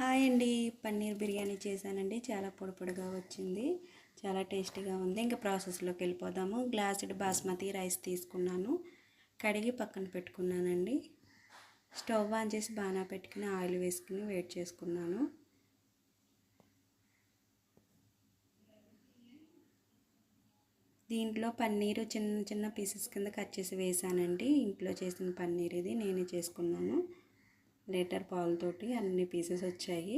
Hi అండి. పన్నీర్ బిర్యానీ చేశానండి. చాలా పొడి పొడిగా వచ్చింది. చాలా టేస్టీగా ఉంది. ఇంకా ప్రాసెస్లోకి వెళ్ళిపోదాము. గ్లాసుడ్ బాస్మతి రైస్ తీసుకున్నాను. కడిగి పక్కన పెట్టుకున్నానండి. స్టవ్ ఆన్ చేసి బాగా పెట్టుకుని ఆయిల్ వేసుకుని వెయిట్ చేసుకున్నాను. దీంట్లో పన్నీరు చిన్న చిన్న పీసెస్ కింద కట్ చేసి వేసానండి ఇంట్లో చేసిన పన్నీర్ ఇది. నేనే చేసుకున్నాను. లీటర్ పాలతోటి అన్ని పీసెస్ వచ్చాయి.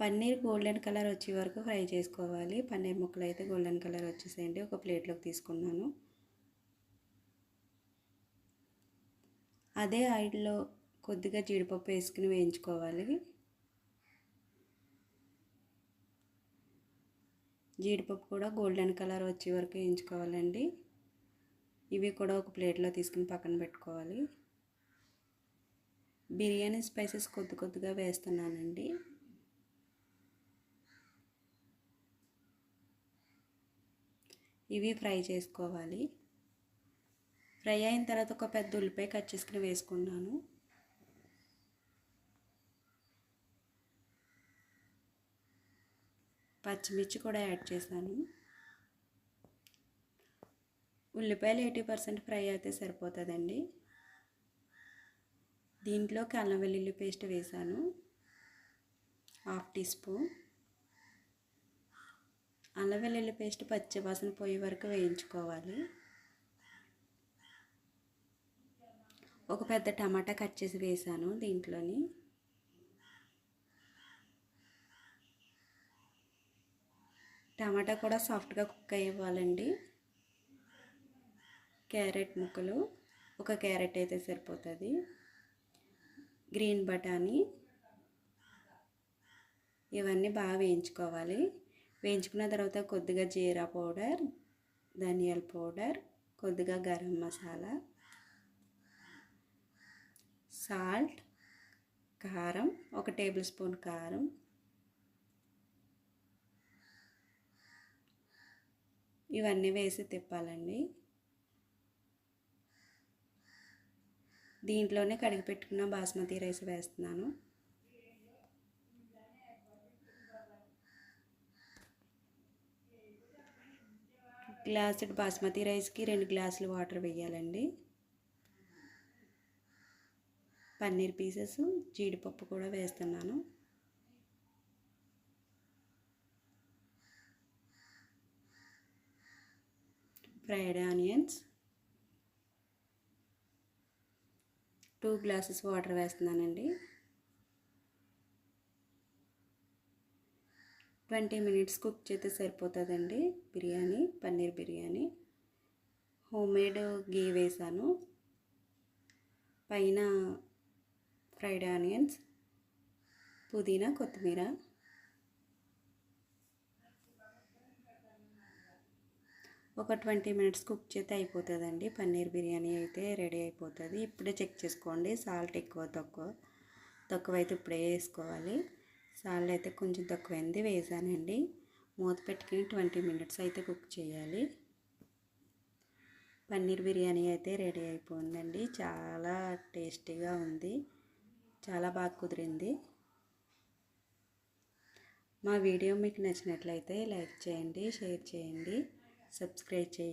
పన్నీర్ గోల్డెన్ కలర్ వచ్చే వరకు ఫ్రై చేసుకోవాలి. పన్నీర్ ముక్కలు అయితే గోల్డెన్ కలర్ వచ్చేసేయండి. ఒక ప్లేట్లోకి తీసుకున్నాను. అదే ఆయిల్లో కొద్దిగా జీడిపప్పు వేసుకుని వేయించుకోవాలి. జీడిపప్పు కూడా గోల్డెన్ కలర్ వచ్చే వరకు వేయించుకోవాలండి. ఇవి కూడా ఒక ప్లేట్లో తీసుకుని పక్కన పెట్టుకోవాలి. బిర్యానీ స్పైసెస్ కొద్ది కొద్దిగా వేస్తున్నానండి. ఇవి ఫ్రై చేసుకోవాలి. ఫ్రై అయిన తర్వాత ఒక పెద్ద ఉల్లిపాయ కట్ చేసుకుని వేసుకున్నాను. పచ్చిమిర్చి కూడా యాడ్ చేశాను. ఉల్లిపాయలు ఎయిటీ పర్సెంట్ ఫ్రై అయితే సరిపోతుందండి. దీంట్లోకి అల్లం వెల్లుల్లి పేస్ట్ వేసాను. Half teaspoon. అల్లం వెల్లుల్లి పేస్ట్ పచ్చివాసన పోయే వరకు వేయించుకోవాలి. ఒక పెద్ద టమాటా కట్ చేసి వేసాను దీంట్లోని. టమాటా కూడా సాఫ్ట్గా కుక్ అయ్యివ్వాలండి. క్యారెట్ ముక్కలు ఒక క్యారెట్ అయితే సరిపోతుంది. గ్రీన్ బఠానీ ఇవన్నీ బాగా వేయించుకోవాలి. వేయించుకున్న తర్వాత కొద్దిగా జీరా పౌడర్ ధనియాల పౌడర్ కొద్దిగా గరం మసాలా సాల్ట్ కారం ఒక టేబుల్ స్పూన్ కారం ఇవన్నీ వేసి తిప్పాలండి. దీంట్లోనే కడిగి పెట్టుకున్న బాస్మతి రైస్ వేస్తున్నాను. గ్లాసుడ్ బాస్మతి రైస్కి రెండు గ్లాసులు వాటర్ వేయాలండి. పన్నీర్ పీసెస్ జీడిపప్పు కూడా వేస్తున్నాను. Fried onions two glasses water వేస్తున్నానండి. ట్వంటీ మినిట్స్ కుక్ చేస్తే సరిపోతుందండి. బిర్యానీ పన్నీర్ బిర్యానీ. హోమ్ మేడ్ గీ వేసాను. పైన ఫ్రైడ్ ఆనియన్స్ పుదీనా కొత్తిమీర. ఒక ట్వంటీ మినిట్స్ కుక్ చేస్తే అయిపోతుందండి. పన్నీర్ బిర్యానీ అయితే రెడీ అయిపోతుంది. ఇప్పుడే చెక్ చేసుకోండి. సాల్ట్ ఎక్కువ తక్కువ. తక్కువ అయితే ఇప్పుడే వేసుకోవాలి. సాల్ట్ అయితే కొంచెం తక్కువైంది. వేసానండి. మూత పెట్టుకుని ట్వంటీ మినిట్స్ అయితే కుక్ చేయాలి. పన్నీర్ బిర్యానీ అయితే రెడీ అయిపోయిందండి. చాలా టేస్టీగా ఉంది. చాలా బాగా కుదిరింది. మా వీడియో మీకు నచ్చినట్లయితే లైక్ చేయండి షేర్ చేయండి. సబ్స్క్రైబ్ చేయండి.